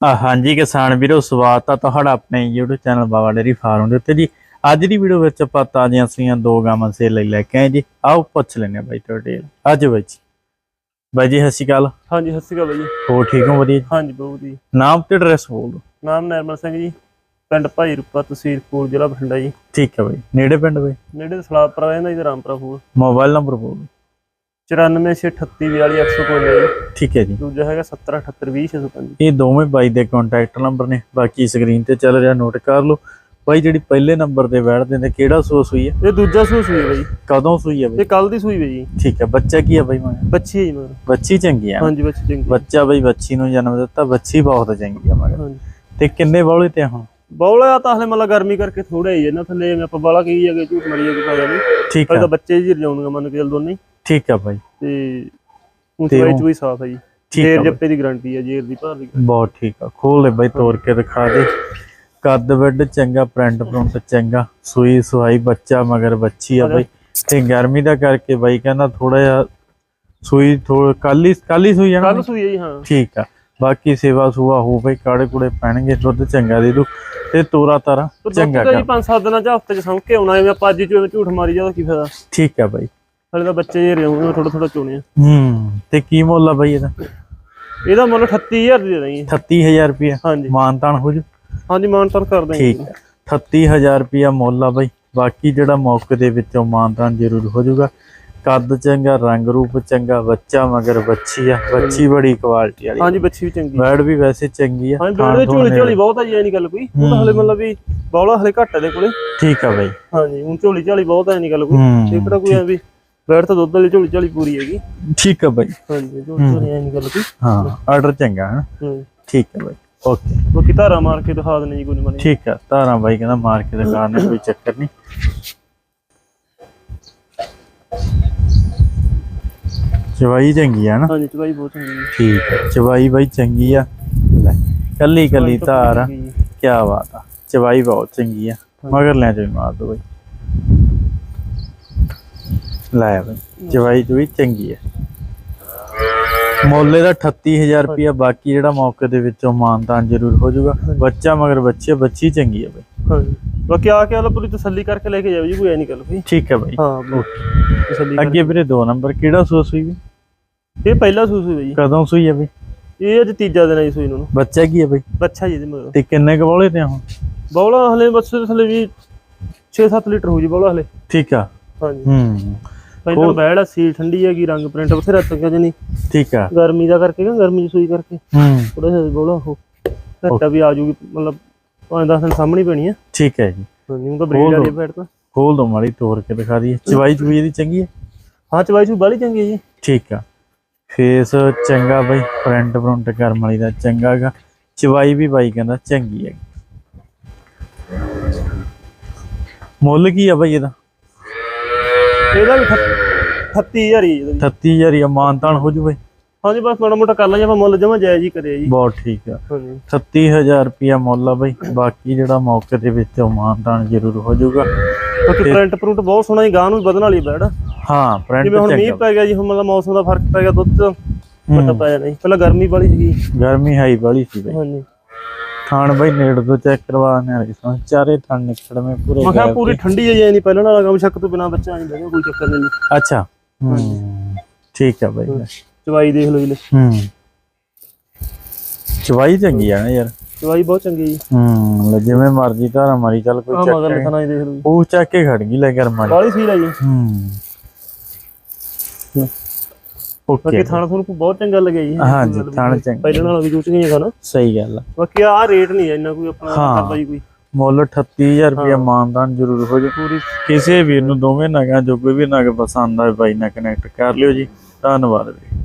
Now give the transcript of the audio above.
ਹਾਂਜੀ ਕਿਸਾਨ ਵੀਰੋ ਸਵਾਗਤ ਆ ਤੁਹਾਡਾ ਆਪਣੇ YouTube channel Baba dairy farm ਦੇ ਉੱਤੇ ਜੀ। ਅੱਜ ਦੀ ਵੀਡੀਓ ਵਿੱਚ ਆਪਾਂ ਤਾਜ਼ੀਆਂ ਸੀਆਂ ਦੋ ਗਾਵਾਂ ਸੇ ਲੈ ਲੈ ਕੇ ਆਏ ਜੀ। ਆਓ ਪੁੱਛ ਲੈਨੇ ਆ ਬਾਈ ਤੁਹਾਡੇ ਅੱਜ ਬਾਈ ਜੀ। ਬਾਈ ਜੀ ਸਤਿ ਸ਼੍ਰੀ ਅਕਾਲ। ਹਾਂਜੀ ਸਤਿ ਸ਼੍ਰੀ ਅਕਾਲ ਜੀ। ਹੋਰ ਠੀਕ ਹੋ ਵਧੀਆ? ਹਾਂਜੀ ਬਹੁਤ ਜੀ ਨਾਮ ਤੇ ਐਡਰੈਸ ਬੋਲ ਦਿਓ। ਨਾਮ ਨਰਮਲ ਸਿੰਘ ਜੀ ਪਿੰਡ ਭਾਈ ਰੂਪਾ ਤਹਿਸੀਲ ਜ਼ਿਲ੍ਹਾ ਬਠਿੰਡਾ ਜੀ। ਠੀਕ ਹੈ ਬਾਈ। ਨੇੜੇ ਪਿੰਡ ਬਾਈ? ਨੇੜੇ ਸਲਾਪਰਾ ਰਹਿੰਦਾ ਜੀ ਰਾਮਪੁਰਾ ਫੂਲ। ਮੋਬਾਈਲ ਨੰਬਰ ਬੋਲ ਦਿਓ। 9468342155 ਜੀ। ਠੀਕ ਹੈ ਜੀ। ਦੂਜਾ ਹੈਗਾ 70782065 ਇਹ ਦੋਵੇਂ ਬਾਈ ਦੇ ਕੰਟੈਕਟ ਨੰਬਰ ਨੇ। ਬਾਕੀ ਸਕਰੀਨ ਤੇ ਚੱਲ ਰਿਹਾ ਨੋਟ ਕਰ ਲਓ। ਬਾਈ ਜਿਹੜੀ ਪਹਿਲੇ ਨੰਬਰ ਤੇ ਬੈਠਦੇ ਨੇ ਕਿਹੜਾ ਸੂਆ ਸੂਈ ਹੈ? ਇਹ ਦੂਜਾ ਸੂਈ ਸੂਈ ਹੈ ਬਾਈ। ਕਦੋਂ ਸੂਈ ਹੈ ਬਾਈ? ਇਹ ਕੱਲ ਦੀ ਸੂਈ ਹੈ ਜੀ। ਠੀਕ ਹੈ ਬੱਚਾ ਕੀ ਹੈ ਬਾਈ ਮਗਰ ਬੱਚੀ ਹੈ ਜੀ ਮਗਰ ਬੱਚੀ ਚੰਗੀ ਆ ਹਾਂਜੀ ਬੱਚੀ ਚੰਗੀ ਬੱਚਾ ਬਈ ਬੱਚੀ ਨੂੰ ਜਨਮ ਦਿੱਤਾ ਬੱਚੀ ਬਹੁਤ ਚੰਗੀ ਆ ਮਗਰ ਤੇ ਕਿੰਨੇ ਬੌਲੇ ਤੇ ਹੁਣ? ਬੌਲਾ ਤਾਂ ਹਲੇ ਮਤਲਬ ਗਰਮੀ ਕਰਕੇ ਥੋੜਾ ਹੀ ਹੈ ਨਾ ਥੱਲੇ ਆਪਾਂ ਬਾਲਾ ਕਹੀ ਜਾਗੇ ਝੂਠ ਮਰੀ ਜਾਗੇ ਪਤਾ ਨਹੀਂ। ਠੀਕ ਆ ਤਾਂ ਬੱਚੇ ਜੀ ਰਜਾਉਂਗੇ ਮੰਨ ਕੇ ਚੱਲ ਦੋਨੇ ਹੀ। ਠੀਕ ਆ ਬਾਈ। ਤੇ ਤੇ ਉੱਚਾਈ ਉਹ- ਚੂਈ ਸਾਫ਼ ਹੈ ਜੀ। ਠੀਕ ਜੇਰ ਜੱਪੇ ਦੀ ਗਾਰੰਟੀ ਹੈ ਜੇਰ ਦੀ ਭਾਰ ਦੀ ਬਹੁਤ ਠੀਕ ਆ। ਖੋਲ ਲੈ ਬਾਈ ਤੋੜ ਕੇ ਦਿਖਾ ਦੇ। ਕੱਦ ਵੱਡ ਚੰਗਾ ਪ੍ਰਿੰਟ ਪ੍ਰਿੰਟ ਚੰਗਾ। ਸੂਈ ਸੁਹਾਈ ਬੱਚਾ ਮਗਰ ਬੱਚੀ ਆ ਬਾਈ। ਤੇ ਗਰਮੀ ਦਾ ਕਰਕੇ ਬਾਈ ਕਹਿੰਦਾ ਥੋੜਾ ਜਿਹਾ ਸੂਈ ਥੋੜਾ ਕੱਲ ਕੱਲ ਸੂਈ ਜਾਣਾ ਕੱਲ ਸੂਈ ਹੈ ਜੀ ਹਾਂ। ਠੀਕ ਆ। ਬਾਕੀ ਸੇਵਾ ਸੂਆ ਹੋ ਬਈ ਕਾੜੇ ਕੁੜੇ ਪੈਣਗੇ ਦੁੱਧ ਚੰਗਾ ਦੇ ਦੂ। ਤੇ ਤੋਰਾ ਤਾਰਾ ਚੰਗਾ ਕਰ। ਪੰਜ ਸੱਤ ਦਿਨਾਂ ਚ ਹਫ਼ਤੇ ਚ ਸੰਭ ਕੇ ਆਉਣਾ ਐਵੇਂ ਆਪਾਂ ਅੱਜ ਚੋਂ ਝੂਠ ਮਾਰੀ ਜਾਦਾ ਕੀ ਫਾਇਦਾ? ਠੀਕ ਆ ਬਾਈ। ਹਲੇ ਤਾਂ ਬੱਚੇ ਜੇ ਰਿਆਉਂਗੇ ਥੋੜਾ ਥੋੜਾ ਚੋਣੇ ਆ। ਹੂੰ ਤੇ ਕੀ ਮੁੱਲ ਆ ਬਾਈ ਇਹਦਾ? ਇਹਦਾ ਮੁੱਲ 38000 ਦੇ ਦੇਣੀ 38000 ਰੁਪਇਆ? ਹਾਂਜੀ। ਮਾਨਤਾਨ ਹੋ ਜੂ? ਹਾਂਜੀ ਮਾਨਤਨ ਕਰ ਦਾਂਗੇ ਠੀਕ ਹੈ 38000 ਰੁਪਇਆ ਮੁੱਲ ਆ ਬਾਈ। ਬਾਕੀ ਜਿਹੜਾ ਮੌਕੇ ਦੇ ਵਿੱਚੋਂ ਮਾਨਤਾਨ ਜ਼ਰੂਰ ਹੋ ਜਾਊਗਾ ਕੱਦ ਚੰਗਾ ਰੰਗ ਰੂਪ ਚੰਗਾ ਬੱਚਾ ਮਗਰ ਬੱਚੀ ਆ। ਬੱਚੀ ਬੜੀ ਕੁਆਲਿਟੀ ਵਾਲੀ ਹਾਂਜੀ ਬੱਚੀ ਵੀ ਚੰਗੀ ਬੈਡ ਵੀ ਵੈਸੇ ਚੰਗੀ ਆ। ਬੇੜੇ ਖੂਣ ਝੋਲੀ। ਝੋਲੀ ਬਹੁਤ ਆ ਜੀ ਐ ਨਹੀਂ ਗੱਲ ਕੋਈ। ਉਹ ਤਾਂ ਹਲੇ ਮਤਲਬ ਵੀ ਬੌਲਾ ਹਲੇ ਘੱਟ ਆ ਦੇ ਕੋਲੇ। ਠੀਕ ਆ ਬਾਈ। ਹਾਂਜੀ ਹੁਣ ਝੋਲੀ ਝਾਲੀ ਬਹੁਤ ਐ ਨਹੀਂ ਗੱਲ ਕੋਈ। ਹੂੰ। ਇਹ ਕਿਹੜਾ ਕੋਈ ਐ ਵੀ। ਬੈਠ ਤਾਂ ਦੁੱਧ ਵਾਲੀ ਝੋਲੀ ਝਾਲੀ ਪੂਰੀ ਹੈਗੀ। ਠੀਕ ਆ ਬਾਈ। ਹਾਂਜੀ ਝੋਲੀ ਝਾਲੀ ਐ ਨਹੀਂ ਗੱਲ ਕੋਈ ਹਾਂ ਆਰਡਰ ਚੰਗਾ ਹੈ ਹੂੰ। ਠੀਕ ਆ ਬਾਈ। ਓਕੇ। ਬਾਕੀ ਧਾਰਾ ਮਾਰ ਕੇ ਦਿਖਾ ਦੇਣੇ ਜੀ ਕੋਈ ਨਹੀਂ ਮਨੀ ਠੀਕ ਆ ਧਾਰਾਂ ਬਾਈ ਕਹਿੰਦਾ ਮਾਰ ਕੇ ਦਿਖਾ ਨੇ ਕੋਈ ਚੱਕਰ ਨਹੀਂ ਚਵਾਈ ਚੰਗੀ ਆ ਨਾ ਹਾਂਜੀ ਚਵਾਈ ਬਹੁਤ ਚੰਗੀ ਹੈ ਠੀਕ ਹੈ ਚਵਾਈ ਬਾਈ ਚੰਗੀ ਆ। ਲੈ ਕੱਲੀ ਕੱਲੀ ਧਾਰ ਹੈ। ਕੀ ਬਾਤ ਆ ਚਵਾਈ ਬਹੁਤ ਚੰਗੀ ਆ। ਮਗਰ ਲੈ ਜਾ ਮਾਰ ਦੋ ਬਾਈ। ਲੈ ਬਾਈ ਤੋਂ ਵੀ ਚੰਗੀ ਆ ਮੁੱਲੇ ਦਾ 38000 ਰੁਪਇਆ ਬਾਕੀ ਜਿਹੜਾ ਮੌਕੇ ਦੇ ਵਿੱਚੋਂ ਮਾਨਤਾਨ ਜ਼ਰੂਰ ਹੋ ਜਾਊਗਾ। ਬੱਚਾ ਮਗਰ ਬੱਚੇ ਬੱਚੀ ਚੰਗੀ ਆ ਬਾਈ। ਹਾਂਜੀ। ਬਾਕੀ ਆ ਕੇ ਆਲਾ ਪੂਰੀ ਤਸੱਲੀ ਕਰਕੇ ਲੈ ਕੇ ਜਾਓ ਜੀ ਕੋਈ ਐ ਨਹੀਂ ਗੱਲ ਕੋਈ ਠੀਕ ਹੈ ਬਾਈ। ਹਾਂ ਤਸੱਲੀ ਅੱਗੇ ਵੀਰੇ ਦੋ ਨੰਬਰ ਕਿਹੜਾ ਸੂਆ ਸੂਈ ਵੀ ਇਹ ਪਹਿਲਾ ਸੂਸ ਹੋਈ ਜੀ। ਕਦੋਂ ਸੂਈ ਆ ਬਈ? ਇਹ ਅੱਜ ਤੀਜਾ ਦਿਨ ਹੈ ਜੀ ਸੂਈ ਨੂੰ। ਬੱਚਾ ਕੀ ਆ ਬਈ? ਬੱਚਾ ਜੀ ਇਹਦੇ ਮਗਰ। ਤੇ ਕਿੰਨੇ ਕੁ ਬੋਲੇ ਤੇ ਹੁਣ? ਬੌਲਾ ਹਲੇ ਬਸ ਥਲੇ ਵੀ 6-7 ਲੀਟਰ ਹੋ ਜੀ ਬੌਲਾ ਹਲੇ। ਠੀਕ ਆ। ਹਾਂਜੀ। ਹੂੰ। ਪਹਿਲਾਂ ਬੈੜ ਸੀ ਠੰਡੀ ਹੈਗੀ ਰੰਗ ਪ੍ਰਿੰਟ ਬਥੇਰਾ ਤੱਕਿਆ ਜਣੀ ਠੀਕ ਆ। ਗਰਮੀ ਦਾ ਕਰਕੇ ਨਾ ਗਰਮੀ ਚ ਸੂਈ ਕਰਕੇ। ਹੂੰ। ਥੋੜਾ ਜਿਹਾ ਬੌਲਾ ਉਹ ਘੱਟਾ ਵੀ ਆ ਜੂਗੀ ਮਤਲਬ ਪੰਜ ਦਸ ਦਿਨ ਸਾਹਮਣੇ ਪੈਣੀ ਆ। ਠੀਕ ਹੈ ਜੀ। ਉਹ ਤਾਂ ਬਰੀਡ ਵਾਲੀ ਬੈੜ ਤਾਂ। ਖੋਲ ਦੋ ਮਾੜੀ ਤੋੜ ਕੇ ਦਿਖਾ ਦਈਏ। ਚਵਾਈ ਚੁਈ ਇਹਦੀ ਚੰਗੀ ਹੈ ਹਾਂ ਚਵਾਈ ਚੂ ਬਾਲੀ ਚੰਗੀ ਹੈ ਜੀ। ਠੀਕ ਆ। ਫੇਸ ਚੰਗਾ ਬਈ ਪ੍ਰਿੰਟ ਪ੍ਰਿੰਟ ਕਰਮ ਵਾਲੀ ਦਾ ਚੰਗਾ ਗਾ। ਚਵਾਈ ਵੀ ਬਾਈ ਕਹਿੰਦਾ ਚੰਗੀ ਹੈ ਮੁੱਲ ਕੀ ਆ ਬਈ ਇਹਦਾ? ਇਹਦਾ ਵੀ 38000 ਹੀ ਹੈ ਇਹਦਾ ਵੀ। 38000 ਹੀ ਮਾਨਤਾਨ ਹੋ ਜੂ ਬਈ। ਹਾਂਜੀ ਬਸ ਮਾੜਾ ਮੋਟਾ ਕਰ ਲਾਂਗੇ ਆਪਾਂ ਮੁੱਲ ਜਮਾ ਜਾਇਜ਼ ਹੀ ਕਰਿਆ ਜੀ। ਬਹੁਤ ਠੀਕ ਆ। ਹਾਂਜੀ। 37000 ਰੁਪਿਆ ਮੁੱਲ ਆ ਬਈ। ਬਾਕੀ ਜਿਹੜਾ ਮੌਕੇ ਦੇ ਵਿੱਚ ਮਾਨਤਾਨ ਜ਼ਰੂਰ ਹੋ ਜਾਊਗਾ ਬਾਕੀ ਪ੍ਰਿੰਟ ਪ੍ਰਿੰਟ ਬਹੁਤ ਸੋਹਣਾ ਜੀ ਗਾਂ ਨੂੰ ਵਧਣ ਵਾਲੀ ਬੈੜ। ਹਾਂ ਪ੍ਰਿੰਟ ਜਿਵੇਂ ਹੁਣ ਮੀਂਹ ਪੈ ਗਿਆ ਜੀ ਹੁਣ ਮਤਲਬ ਮੌਸਮ ਦਾ ਫ਼ਰਕ ਪੈ ਗਿਆ ਦੁੱਧ। ਘਟਾ ਪੈ ਜਾਣਾ ਜੀ। ਪਹਿਲਾਂ ਗਰਮੀ ਵਾਲੀ ਸੀਗੀ। ਗਰਮੀ ਹਾਈ ਵਾਲੀ ਸੀ ਬਈ। ਹਾਂਜੀ। ਥਾਣ ਬਈ ਨੇੜ ਤੋਂ ਚੈੱਕ ਕਰਵਾਣੇ ਵਾਲੀ ਸੋ ਚਾਰੇ ਥਾਣ ਨਿਕੜਵੇਂ ਪੂਰੇ ਮੈਂ ਕਿਹਾ ਗੈਪ ਪੂਰੀ ਤੇ। ਠੰਡੀ ਹੈ ਜੀ ਨਹੀਂ ਪਹਿਲਾਂ ਨਾਲ ਕੰਮ ਸ਼ੱਕ ਤੋਂ ਬਿਨਾ ਬੱਚਾ ਨਹੀਂ ਲੱਗਿਆ ਕੋਈ ਚੱਕਰ ਨਹੀਂ ਜੀ। ਅੱਛਾ। ਹੂੰ ਠੀਕ ਆ ਬਈ। ਚਵਾਈ ਦੇਖ ਲਓ ਜੀ ਲੈ। ਹੂੰ। ਚਵਾਈ ਚੰਗੀ ਆ ਨਾ ਯਾਰ। ਚਵਾਈ ਬਹੁਤ ਚੰਗੀ ਜੀ। ਹੂੰ ਲੈ ਜਿਵੇਂ ਮਰਜ਼ੀ ਧਾਰਾ ਮਾਰੀ ਚੱਲ ਆ ਕੋਈ ਮਗਰ ਚੱਕ ਲਿਖਣਾ ਜੀ ਦੇਖ ਲਓ। ਜੀ ਉਹ ਚੱਕ ਕੇ ਖੜ ਗਈ ਲੈ ਕਰ ਮਾਰੀ ਬਾਲੀ ਸੀ ਜੀ। ਹੂੰ। ਓਕੇ ਬਾਕੀ ਥਾਣਾ ਤੁਹਾਨੂੰ ਬਹੁਤ ਚੰਗਾ ਲੱਗਿਆ ਜੀ। ਹਾਂਜੀ ਥਾਣ ਚੰਗਾ। ਪਹਿਲਾਂ ਨਾਲੋਂ ਵੀ ਜੂਚ ਗਈਆਂ ਖਾਣਾ ਸਹੀ ਗੱਲ ਆ। ਬਾਕੀ ਆ ਰੇਟ ਨਹੀਂ ਇੰਨਾ ਕੋਈ ਆਪਣਾ। ਕਰਦਾ ਜੀ ਕੋਈ। ਮੁੱਲ 38000 ਰੁਪਇਆ ਮਾਨਦਾਨ ਜ਼ਰੂਰ ਹੋ ਜੇ। ਪੂਰੀ ਕਿਸੇ ਵੀਰ ਨੂੰ ਦੋਵੇਂ ਨਗਾਂ ਜੋ ਕੋਈ ਵੀ ਨਗ ਪਸੰਦ ਆਵੇ ਬਾਈ ਨਾਲ ਕਨੈਕਟ ਕਰ ਲਿਓ ਜੀ। ਧੰਨਵਾਦ ਵੀਰੇ